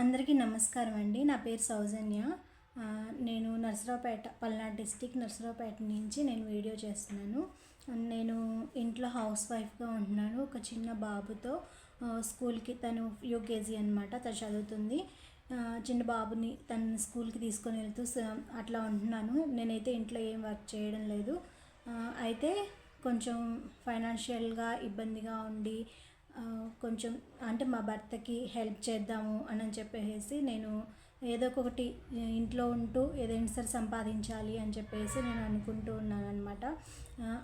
అందరికీ నమస్కారం అండి. నా పేరు సౌజన్య. నేను నర్సరావుపేట పల్నాడు డిస్టిక్ నర్సరావుపేట నుంచి నేను వీడియో చేస్తున్నాను. నేను ఇంట్లో హౌస్ వైఫ్గా ఉంటున్నాను. ఒక చిన్న బాబుతో స్కూల్కి తను యూకేజీ అనమాట తను చదువుతుంది. చిన్న బాబుని తను స్కూల్కి తీసుకొని వెళ్తూ అట్లా ఉంటున్నాను. నేనైతే ఇంట్లో ఏం వర్క్ చేయడం లేదు. అయితే కొంచెం ఫైనాన్షియల్గా ఇబ్బందిగా ఉండి కొంచెం అంటే మా భర్తకి హెల్ప్ చేద్దాము అని చెప్పేసి నేను ఏదో ఒకటి ఇంట్లో ఉంటూ ఏదైనా సరే సంపాదించాలి అని చెప్పేసి నేను అనుకుంటూ ఉన్నాను అనమాట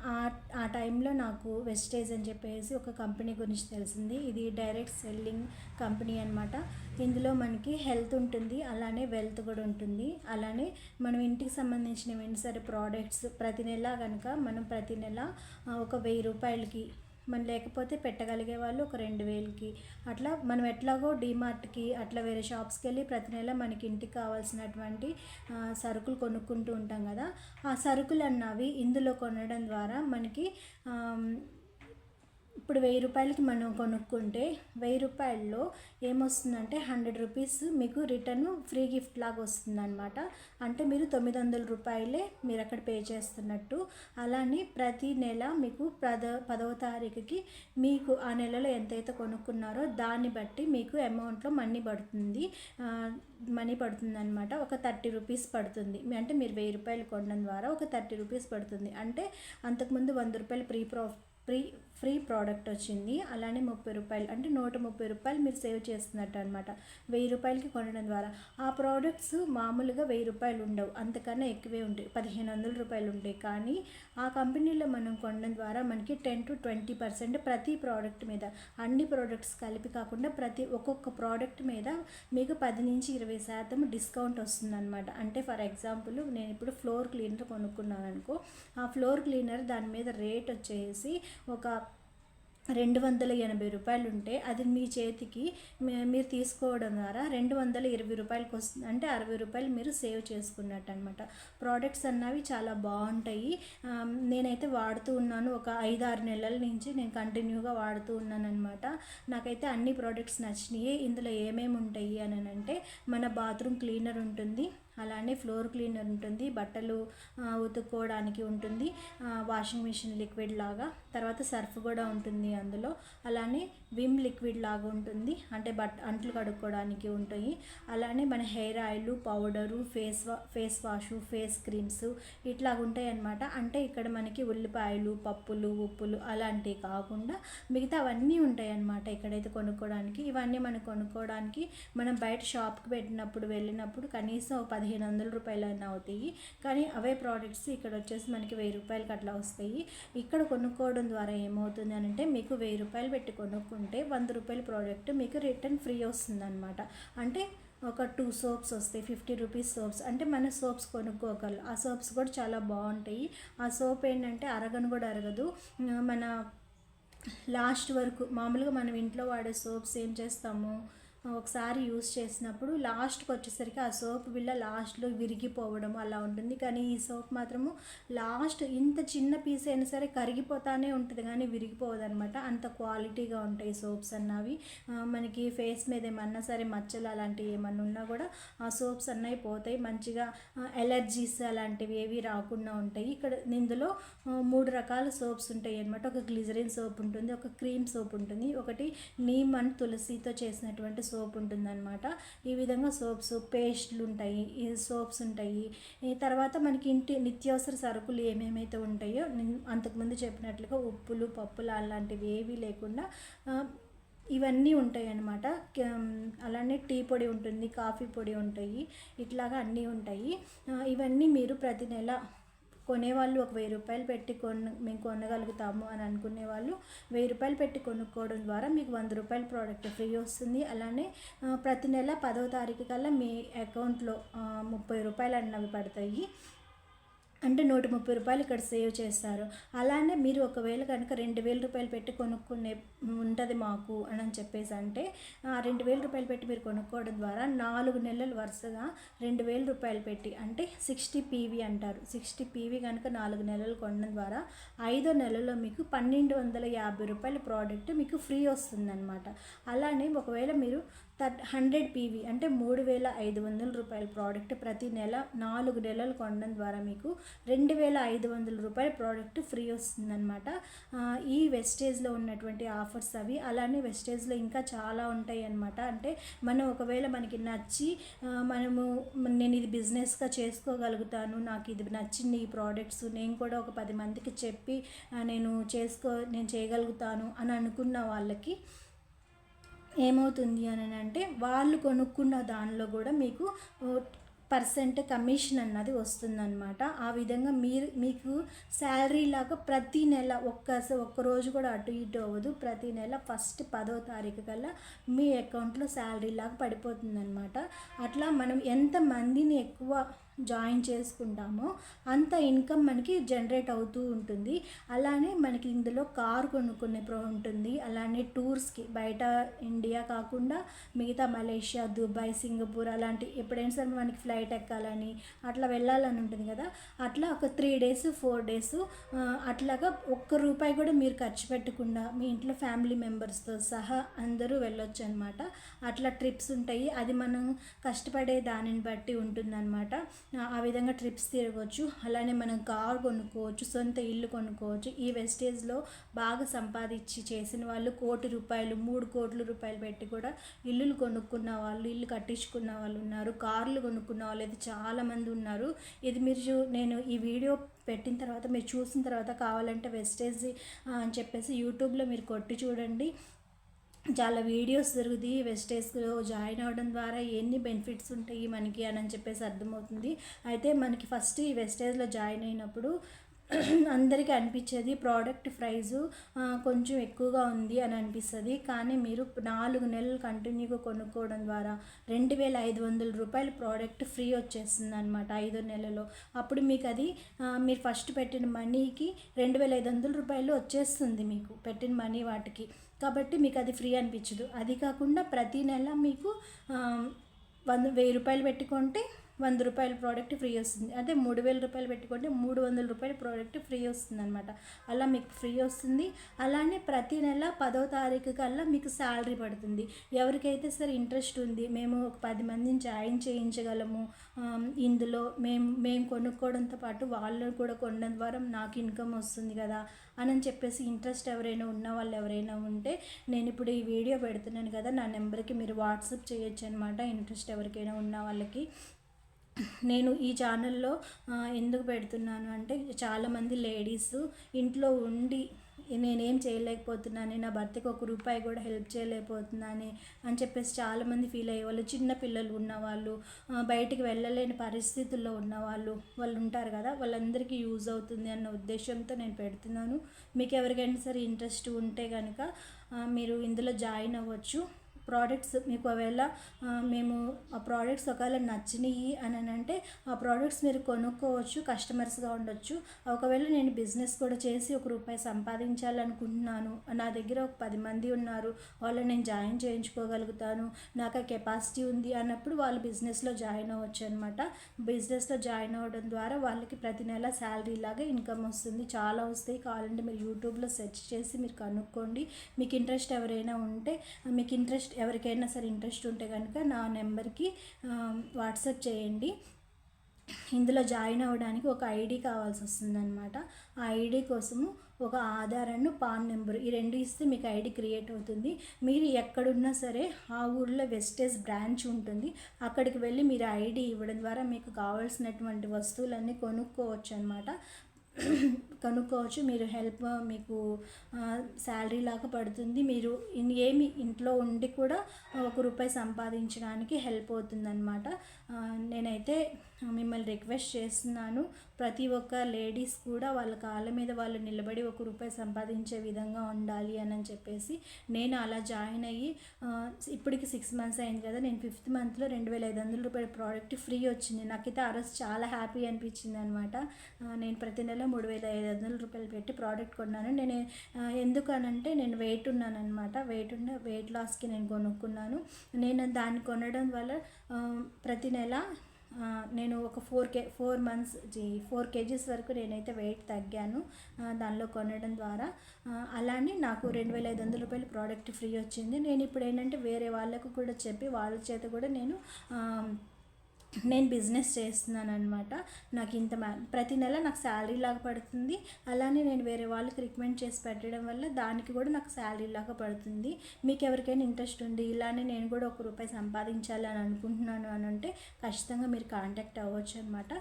ఆ ఆ టైంలో నాకు వెస్టేజ్ అని చెప్పేసి ఒక కంపెనీ గురించి తెలిసింది. ఇది డైరెక్ట్ సెల్లింగ్ కంపెనీ అనమాట ఇందులో మనకి హెల్త్ ఉంటుంది అలానే వెల్త్ కూడా ఉంటుంది. అలానే మనం ఇంటికి సంబంధించిన ఏమైనా సరే ప్రోడక్ట్స్ ప్రతి నెల కనుక మనం ప్రతి నెల ఒక వెయ్యి రూపాయలకి మనం లేకపోతే పెట్టగలిగే వాళ్ళు ఒక రెండు వేలకి. అట్లా మనం ఎట్లాగో డీమార్ట్కి అట్లా వేరే షాప్స్కి వెళ్ళి ప్రతి నెల మనకి ఇంటికి కావాల్సినటువంటి సరుకులు కొనుక్కుంటూ ఉంటాం కదా. ఆ సరుకులు అన్నవి ఇందులో కొనడం ద్వారా మనకి ఇప్పుడు వెయ్యి రూపాయలకి మనం కొనుక్కుంటే వెయ్యి రూపాయల్లో ఏమొస్తుందంటే హండ్రెడ్ రూపీస్ మీకు రిటర్న్ ఫ్రీ గిఫ్ట్ లాగా వస్తుందన్నమాట. అంటే మీరు తొమ్మిది వందల రూపాయలే మీరు అక్కడ పే చేస్తున్నట్టు. అలానే ప్రతి నెల మీకు పద పదవ తారీఖుకి మీకు ఆ నెలలో ఎంతైతే కొనుక్కున్నారో దాన్ని బట్టి మీకు అమౌంట్లో మనీ పడుతుంది. మనీ పడుతుంది అనమాట ఒక థర్టీ రూపీస్ పడుతుంది. అంటే మీరు వెయ్యి రూపాయలు కొనడం ద్వారా ఒక థర్టీ రూపీస్ పడుతుంది. అంటే అంతకుముందు వంద రూపాయలు free profit free free product వచ్చింది. అలానే ముప్పై రూపాయలు అంటే నూట ముప్పై రూపాయలు మీరు సేవ్ చేస్తున్నట్టు అనమాట వెయ్యి రూపాయలకి కొనడం ద్వారా. ఆ ప్రోడక్ట్స్ మామూలుగా వెయ్యి రూపాయలు ఉండవు. అంతకన్నా ఎక్కువే ఉంటాయి. పదిహేను వందల రూపాయలు ఉంటాయి. కానీ ఆ కంపెనీలో మనం కొనడం ద్వారా మనకి టెన్ టు ట్వంటీ పర్సెంట్ ప్రతి ప్రోడక్ట్ మీద అన్ని ప్రోడక్ట్స్ కలిపి కాకుండా ప్రతి ఒక్కొక్క ప్రోడక్ట్ మీద మీకు పది నుంచి ఇరవై శాతం డిస్కౌంట్ వస్తుందన్నమాట. అంటే ఫర్ ఎగ్జాంపుల్ నేను ఇప్పుడు ఫ్లోర్ క్లీనర్ కొనుక్కున్నాను అనుకో ఆ ఫ్లోర్ క్లీనర్ దాని మీద రేట్ వచ్చేసి ఒక రెండు వందల ఎనభై రూపాయలు ఉంటే అది మీ చేతికి మీరు తీసుకోవడం ద్వారా రెండు వందల ఇరవై రూపాయలకి వస్తుంది అంటే అరవై రూపాయలు మీరు సేవ్ చేసుకున్నట్టు అనమాట ప్రోడక్ట్స్ అన్నవి చాలా బాగుంటాయి. నేనైతే వాడుతూ ఉన్నాను. ఒక ఐదు ఆరు నెలల నుంచి నేను కంటిన్యూగా వాడుతూ ఉన్నాను అనమాట నాకైతే అన్ని ప్రోడక్ట్స్ నచ్చినాయి. ఇందులో ఏమేమి ఉంటాయి అని అంటే మన బాత్రూమ్ క్లీనర్ ఉంటుంది. అలానే ఫ్లోర్ క్లీనర్ ఉంటుంది బట్టలు ఉతుక్కోవడానికి ఉంటుంది వాషింగ్ మిషన్ లిక్విడ్ లాగా తర్వాత సర్ఫ్ కూడా ఉంటుంది అందులో అలానే విమ్ లిక్విడ్ లాగా ఉంటుంది అంటే బట్ అంట్లు కడుక్కోవడానికి ఉంటాయి అలానే మన హెయిర్ ఆయిల్ పౌడరు ఫేస్ వా ఫేస్ వాష్ ఫేస్ క్రీమ్స్ ఇట్లా ఉంటాయి అన్నమాట అంటే ఇక్కడ మనకి ఉల్లిపాయలు పప్పులు ఉప్పులు అలాంటివి కాకుండా మిగతా అవన్నీ ఉంటాయి అన్నమాట ఇక్కడైతే కొనుక్కోవడానికి ఇవన్నీ మనం కొనుక్కోవడానికి మనం బయట షాప్కి పెట్టినప్పుడు వెళ్ళినప్పుడు కనీసం ఒక పదిహేను వందల రూపాయలు అయినా అవుతాయి. కానీ అవే ప్రోడక్ట్స్ ఇక్కడ వచ్చేసి మనకి వెయ్యి రూపాయలకి అట్లా వస్తాయి. ఇక్కడ కొనుక్కోవడం ద్వారా ఏమవుతుంది అని అంటే మీకు వెయ్యి రూపాయలు పెట్టి కొనుక్కుంటే వంద రూపాయల ప్రోడక్ట్ మీకు రిటర్న్ ఫ్రీ వస్తుంది అనమాట అంటే ఒక టూ సోప్స్ వస్తాయి ఫిఫ్టీ రూపీస్ సోప్స్ అంటే మన సోప్స్ కొనుక్కోగలరు ఆ సోప్స్ కూడా చాలా బాగుంటాయి. ఆ సోప్ ఏంటంటే అరగను కూడా అరగదు. మన లాస్ట్ వరకు మామూలుగా మనం ఇంట్లో వాడే సోప్స్ ఏం చేస్తాము? ఒకసారి యూస్ చేసినప్పుడు లాస్ట్కి వచ్చేసరికి ఆ సోప్ బిళ్ళ లాస్ట్లో విరిగిపోవడం అలా ఉంటుంది. కానీ ఈ సోప్ మాత్రము లాస్ట్ ఇంత చిన్న పీస్ అయినా సరే కరిగిపోతానే ఉంటుంది కానీ విరిగిపోదు అనమాట అంత క్వాలిటీగా ఉంటాయి సోప్స్ అన్నవి. మనకి ఫేస్ మీద ఏమన్నా సరే మచ్చలు అలాంటివి ఏమన్నా ఉన్నా కూడా ఆ సోప్స్ అన్నవి పోతాయి. మంచిగా ఎలర్జీస్ అలాంటివి ఏవి రాకుండా ఉంటాయి. ఇక్కడ ఇందులో మూడు రకాల సోప్స్ ఉంటాయి అనమాట ఒక గ్లిజరిన్ సోప్ ఉంటుంది ఒక క్రీమ్ సోప్ ఉంటుంది. ఒకటి నీమ్ అండ్ తులసితో చేసినటువంటి సోప్ ఉంటుందన్నమాట. ఈ విధంగా సోప్స్ పేస్ట్లు ఉంటాయి సోప్స్ ఉంటాయి. తర్వాత మనకి ఇంటి నిత్యావసర సరుకులు ఏమేమైతే ఉంటాయో అంతకుముందు చెప్పినట్లుగా ఉప్పులు పప్పులు అలాంటివి ఏవీ లేకుండా ఇవన్నీ ఉంటాయి అన్నమాట అలానే టీ పొడి ఉంటుంది కాఫీ పొడి ఉంటాయి ఇట్లాగా అన్నీ ఉంటాయి. ఇవన్నీ మీరు ప్రతి నెల కొనేవాళ్ళు ఒక వెయ్యి రూపాయలు పెట్టి కొన మేము కొనగలుగుతాము అని అనుకునే వాళ్ళు వెయ్యి రూపాయలు పెట్టి కొనుక్కోవడం ద్వారా మీకు వంద రూపాయల ప్రోడక్ట్ ఫ్రీ వస్తుంది. అలానే ప్రతి నెల పదవ తారీఖు కల్లా మీ అకౌంట్లో ముప్పై రూపాయలు అన్నవి పడతాయి. అంటే నూట ముప్పై రూపాయలు ఇక్కడ సేవ్ చేస్తారు. అలానే మీరు ఒకవేళ కనుక రెండు వేల రూపాయలు పెట్టి కొనుక్కునే ఉంటుంది మాకు అని అని చెప్పేసి అంటే ఆ రెండు వేల రూపాయలు పెట్టి మీరు కొనుక్కోవడం ద్వారా నాలుగు నెలలు వరుసగా రెండు వేల రూపాయలు పెట్టి అంటే సిక్స్టీ పీవీ అంటారు. సిక్స్టీ పీవీ కనుక నాలుగు నెలలు కొనడం ద్వారా ఐదో నెలలో మీకు పన్నెండు వందల యాభై రూపాయల ప్రోడక్ట్ మీకు ఫ్రీ వస్తుందన్నమాట. అలానే ఒకవేళ మీరు థర్ట్ హండ్రెడ్ పీవీ అంటే మూడు వేల ఐదు వందల రూపాయల ప్రోడక్ట్ ప్రతి నెల నాలుగు నెలలు కొనడం ద్వారా మీకు రెండు వేల ఐదు వందల రూపాయల ప్రోడక్ట్ ఫ్రీ వస్తుందన్నమాట. ఈ వెస్టేజ్లో ఉన్నటువంటి ఆఫర్స్ అవి అలానే వెస్టేజ్లో ఇంకా చాలా ఉంటాయి అన్నమాట అంటే మనం ఒకవేళ మనకి నచ్చి మనము నేను ఇది బిజినెస్గా చేసుకోగలుగుతాను నాకు ఇది నచ్చింది ఈ ప్రోడక్ట్స్ నేను కూడా ఒక పది మందికి చెప్పి నేను చేసుకో నేను చేయగలుగుతాను అని అనుకున్న వాళ్ళకి ఏమవుతుంది అని అంటే వాళ్ళు కొనుక్కున్న దానిలో కూడా మీకు పర్సెంట్ కమిషన్ అన్నది వస్తుందన్నమాట. ఆ విధంగా మీరు మీకు శాలరీ లాగా ప్రతి నెల ఒక్క ఒక్క రోజు కూడా అటు ఇటు అవ్వదు. ప్రతి నెల ఫస్ట్ పదో తారీఖు కల్లా మీ అకౌంట్లో శాలరీ లాగా పడిపోతుందన్నమాట. అట్లా మనం ఎంత మందిని ఎక్కువ జాయిన్ చేసుకుంటామో. అంత ఇన్కమ్ మనకి జనరేట్ అవుతూ ఉంటుంది. అలానే మనకి ఇందులో కార్ కొనుక్కునే ప్రో ఉంటుంది. అలానే టూర్స్కి బయట ఇండియా కాకుండా మిగతా మలేషియా దుబాయ్ సింగపూర్ అలాంటి ఎప్పుడైనా సరే మనకి ఫ్లైట్ ఎక్కాలని అట్లా వెళ్ళాలని ఉంటుంది కదా. అట్లా ఒక త్రీ డేస్ ఫోర్ డేస్ అట్లాగా ఒక్క రూపాయి కూడా మీరు ఖర్చు పెట్టకుండా మీ ఇంట్లో ఫ్యామిలీ మెంబర్స్తో సహా అందరూ వెళ్ళొచ్చు అనమాట అట్లా ట్రిప్స్ ఉంటాయి. అది మనం కష్టపడే దానిని బట్టి ఉంటుందన్నమాట ఆ- విధంగా ట్రిప్స్ తిరగవచ్చు అలానే మనం కార్ కొనుక్కోవచ్చు సొంత ఇల్లు కొనుక్కోవచ్చు. ఈ వెస్టేజ్లో బాగా సంపాదించి చేసిన వాళ్ళు కోటి రూపాయలు మూడు కోట్ల రూపాయలు పెట్టి కూడా ఇల్లులు కొనుక్కున్న వాళ్ళు ఇల్లు కట్టించుకున్న వాళ్ళు ఉన్నారు. కార్లు కొనుక్కున్న వాళ్ళు అయితే చాలామంది ఉన్నారు. ఇది మీరు నేను ఈ వీడియో పెట్టిన తర్వాత మీరు చూసిన తర్వాత కావాలంటే వెస్టేజ్ అని చెప్పేసి యూట్యూబ్లో మీరు కొట్టి చూడండి. చాలా వీడియోస్ దొరుకుతాయి వెస్టేజ్లో జాయిన్ అవ్వడం ద్వారా ఎన్ని బెనిఫిట్స్ ఉంటాయి మనకి అని అని చెప్పేసి అర్థమవుతుంది. అయితే మనకి ఫస్ట్ ఈ వెస్టేజ్లో జాయిన్ అయినప్పుడు అందరికీ అనిపించేది ప్రోడక్ట్ ప్రైజు కొంచెం ఎక్కువగా ఉంది అని అనిపిస్తుంది. కానీ మీరు నాలుగు నెలలు కంటిన్యూగా కొనుక్కోవడం ద్వారా రెండు వేల ఐదు వందల రూపాయలు ప్రోడక్ట్ ఫ్రీ వచ్చేస్తుంది అనమాట ఐదో నెలలో. అప్పుడు మీకు అది మీరు ఫస్ట్ పెట్టిన మనీకి రెండు వేల ఐదు వందల రూపాయలు వచ్చేస్తుంది మీకు పెట్టిన మనీ వాటికి. కాబట్టి మీకు అది ఫ్రీ అనిపించదు. అది కాకుండా ప్రతి నెల మీకు వంద వెయ్యి రూపాయలు పెట్టుకుంటే వంద రూపాయల ప్రోడక్ట్ ఫ్రీ వస్తుంది. అదే మూడు వేల రూపాయలు పెట్టుకుంటే మూడు వందల రూపాయల ప్రోడక్ట్ ఫ్రీ వస్తుంది అనమాట అలా మీకు ఫ్రీ వస్తుంది. అలానే ప్రతి నెల పదో తారీఖు కల్లా మీకు శాలరీ పడుతుంది. ఎవరికైతే సరే ఇంట్రెస్ట్ ఉంది మేము ఒక పది మందిని జాయిన్ చేయించగలము. ఇందులో మేము మేము కొనుక్కోవడంతో పాటు వాళ్ళు కూడా కొనడం ద్వారా నాకు ఇన్కమ్ వస్తుంది కదా అని చెప్పేసి ఇంట్రెస్ట్ ఎవరైనా ఉన్న వాళ్ళు ఎవరైనా ఉంటే నేను ఇప్పుడు ఈ వీడియో పెడుతున్నాను కదా నా నెంబర్కి మీరు వాట్సాప్ చేయొచ్చు అనమాట ఇంట్రెస్ట్ ఎవరికైనా ఉన్న వాళ్ళకి. నేను ఈ ఛానల్లో ఎందుకు పెడుతున్నాను అంటే చాలామంది లేడీస్ ఇంట్లో ఉండి నేనేం చేయలేకపోతున్నాను నా భర్తకి ఒక రూపాయి కూడా హెల్ప్ చేయలేకపోతున్నాను అని చెప్పేసి చాలామంది ఫీల్ అయ్యేవాళ్ళు. చిన్న పిల్లలు ఉన్నవాళ్ళు బయటికి వెళ్ళలేని పరిస్థితుల్లో ఉన్నవాళ్ళు వాళ్ళు ఉంటారు కదా వాళ్ళందరికీ యూజ్ అవుతుంది అన్న ఉద్దేశంతో నేను పెడుతున్నాను. మీకు ఎవరికైనా సరే ఇంట్రెస్ట్ ఉంటే కనుక మీరు ఇందులో జాయిన్ అవ్వచ్చు. ప్రోడక్ట్స్ మీకు ఒకవేళ మేము ఆ ప్రోడక్ట్స్ ఒకవేళ నచ్చినాయి అని అని అంటే ఆ ప్రోడక్ట్స్ మీరు కొనుక్కోవచ్చు కస్టమర్స్గా ఉండొచ్చు. ఒకవేళ నేను బిజినెస్ కూడా చేసి ఒక రూపాయి సంపాదించాలనుకుంటున్నాను నా దగ్గర ఒక పది మంది ఉన్నారు వాళ్ళని నేను జాయిన్ చేయించుకోగలుగుతాను నాకు ఆ కెపాసిటీ ఉంది అన్నప్పుడు వాళ్ళు బిజినెస్లో జాయిన్ అవ్వచ్చు అనమాట బిజినెస్లో జాయిన్ అవ్వడం ద్వారా వాళ్ళకి ప్రతి నెల శాలరీ లాగా ఇన్కమ్ వస్తుంది. చాలా వస్తాయి. కావాలంటే మీరు యూట్యూబ్లో సెర్చ్ చేసి మీరు కనుక్కోండి. మీకు ఇంట్రెస్ట్ ఎవరైనా ఉంటే మీకు ఇంట్రెస్ట్ ఎవరికైనా సరే ఇంట్రెస్ట్ ఉంటే కనుక నా నెంబర్కి వాట్సాప్ చేయండి. ఇందులో జాయిన్ అవ్వడానికి ఒక ఐడి కావాల్సి వస్తుందన్నమాట. ఆ ఐడి కోసము ఒక ఆధార్ అండ్ పాన్ నెంబర్ ఈ రెండు ఇస్తే మీకు ఐడి క్రియేట్ అవుతుంది. మీరు ఎక్కడున్నా సరే ఆ ఊర్లో వెస్టేజ్ బ్రాంచ్ ఉంటుంది. అక్కడికి వెళ్ళి మీరు ఐడి ఇవ్వడం ద్వారా మీకు కావాల్సినటువంటి వస్తువులన్నీ కొనుక్కోవచ్చు అనమాట కనుక్కోవచ్చు. మీరు హెల్ప్ మీకు శాలరీ లాగా పడుతుంది. మీరు ఏమి ఇంట్లో ఉండి కూడా ఒక రూపాయి సంపాదించడానికి హెల్ప్ అవుతుందన్నమాట. నేనైతే మిమ్మల్ని రిక్వెస్ట్ చేస్తున్నాను. ప్రతి ఒక్క లేడీస్ కూడా వాళ్ళ కాళ్ళ మీద వాళ్ళు నిలబడి ఒక రూపాయి సంపాదించే విధంగా ఉండాలి అని చెప్పేసి నేను అలా జాయిన్ అయ్యి ఇప్పటికి సిక్స్ మంత్స్ అయింది కదా నేను ఫిఫ్త్ మంత్లో రెండు వేల ఐదు వందల రూపాయల ప్రోడక్ట్ ఫ్రీ వచ్చింది. నాకైతే ఆ రోజు చాలా హ్యాపీ అనిపించింది అనమాట నేను ప్రతి నెల మూడు వేల ఐదు వందల రూపాయలు పెట్టి ప్రోడక్ట్ కొన్నాను. నేను ఎందుకనంటే ఎందుకు అనంటే నేను వెయిట్ ఉన్నాను అనమాట వెయిట్ ఉన్న వెయిట్ లాస్కి నేను కొనుక్కున్నాను. నేను దాన్ని కొనడం వల్ల ప్రతి నెల నేను ఒక four K four months four KGs వరకు నేనైతే వెయిట్ తగ్గాను దానిలో కొనడం ద్వారా. అలానే నాకు రెండు వేల ఐదు వందల రూపాయలు ప్రోడక్ట్ ఫ్రీ వచ్చింది. నేను ఇప్పుడు ఏంటంటే వేరే వాళ్ళకు కూడా చెప్పి వాళ్ళ చేత కూడా నేను నేను బిజినెస్ చేస్తున్నాను అనమాట నాకు ఇంత ప్రతి నెల నాకు శాలరీ లాగా పడుతుంది. అలానే నేను వేరే వాళ్ళకి రికమెండ్ చేసి పెట్టడం వల్ల దానికి కూడా నాకు శాలరీ లాగా పడుతుంది. మీకు ఎవరికైనా ఇంట్రెస్ట్ ఉంది ఇలానే నేను కూడా ఒక రూపాయి సంపాదించాలి అని అనుకుంటున్నాను అని అంటే ఖచ్చితంగా మీరు కాంటాక్ట్ అవ్వచ్చు అనమాట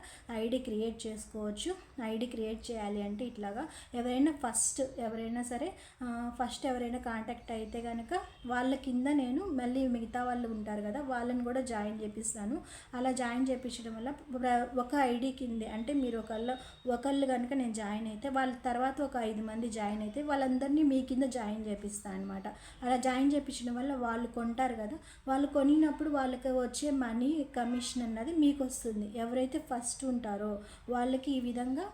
ఐడి క్రియేట్ చేసుకోవచ్చు. ఐడి క్రియేట్ చేయాలి అంటే ఇట్లాగా ఎవరైనా ఫస్ట్ ఎవరైనా సరే ఫస్ట్ ఎవరైనా కాంటాక్ట్ అయితే కనుక వాళ్ళ కింద నేను మళ్ళీ మిగతా వాళ్ళు ఉంటారు కదా వాళ్ళని కూడా జాయిన్ చేపిస్తాను. అలా జాయిన్ చేయించడం వల్ల ఒక ఐడి కిందే అంటే మీరు ఒకళ్ళు ఒకళ్ళు కనుక నేను జాయిన్ అయితే వాళ్ళ తర్వాత ఒక ఐదు మంది జాయిన్ అయితే వాళ్ళందరినీ మీ కింద జాయిన్ చేపిస్తాను అనమాట అలా జాయిన్ చేయించడం వల్ల వాళ్ళు కొంటారు కదా వాళ్ళు కొనినప్పుడు వాళ్ళకి వచ్చే మనీ కమిషన్ అన్నది మీకు వస్తుంది ఎవరైతే ఫస్ట్ ఉంటారో వాళ్ళకి ఈ విధంగా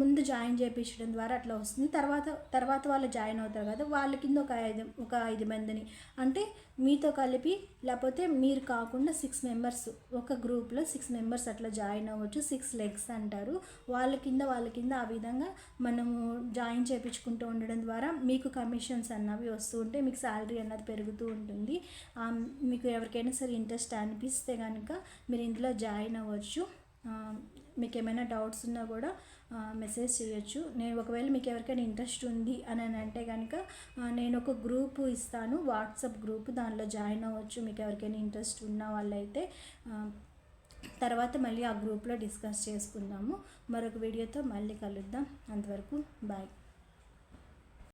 ముందు జాయిన్ చేయించడం ద్వారా అట్లా వస్తుంది. తర్వాత తర్వాత వాళ్ళు జాయిన్ అవుతారు కదా వాళ్ళ కింద ఒక ఐదు ఒక ఐదు మందిని. అంటే మీతో కలిపి లేకపోతే మీరు కాకుండా సిక్స్ మెంబర్స్ ఒక గ్రూప్లో సిక్స్ మెంబర్స్ అట్లా జాయిన్ అవ్వచ్చు. సిక్స్ లెగ్స్ అంటారు. వాళ్ళ కింద వాళ్ళ కింద ఆ విధంగా మనము జాయిన్ చేయించుకుంటూ ఉండడం ద్వారా మీకు కమిషన్స్ అన్నవి వస్తూ ఉంటే మీకు శాలరీ అన్నది పెరుగుతూ ఉంటుంది. మీకు ఎవరికైనా సరే ఇంట్రెస్ట్ అనిపిస్తే కనుక మీరు ఇందులో జాయిన్ అవ్వచ్చు. మీకు ఏమైనా డౌట్స్ ఉన్నా కూడా మెసేజ్ చేయొచ్చు. నేను ఒకవేళ మీకు ఎవరికైనా ఇంట్రెస్ట్ ఉంది అని అంటే కనుక నేను ఒక గ్రూప్ ఇస్తాను. వాట్సాప్ గ్రూప్ దానిలో జాయిన్ అవ్వచ్చు. మీకు ఎవరికైనా ఇంట్రెస్ట్ ఉన్న వాళ్ళైతే తర్వాత మళ్ళీ ఆ గ్రూప్లో డిస్కస్ చేసుకుందాము. మరొక వీడియోతో మళ్ళీ కలుద్దాం. అంతవరకు బాయ్.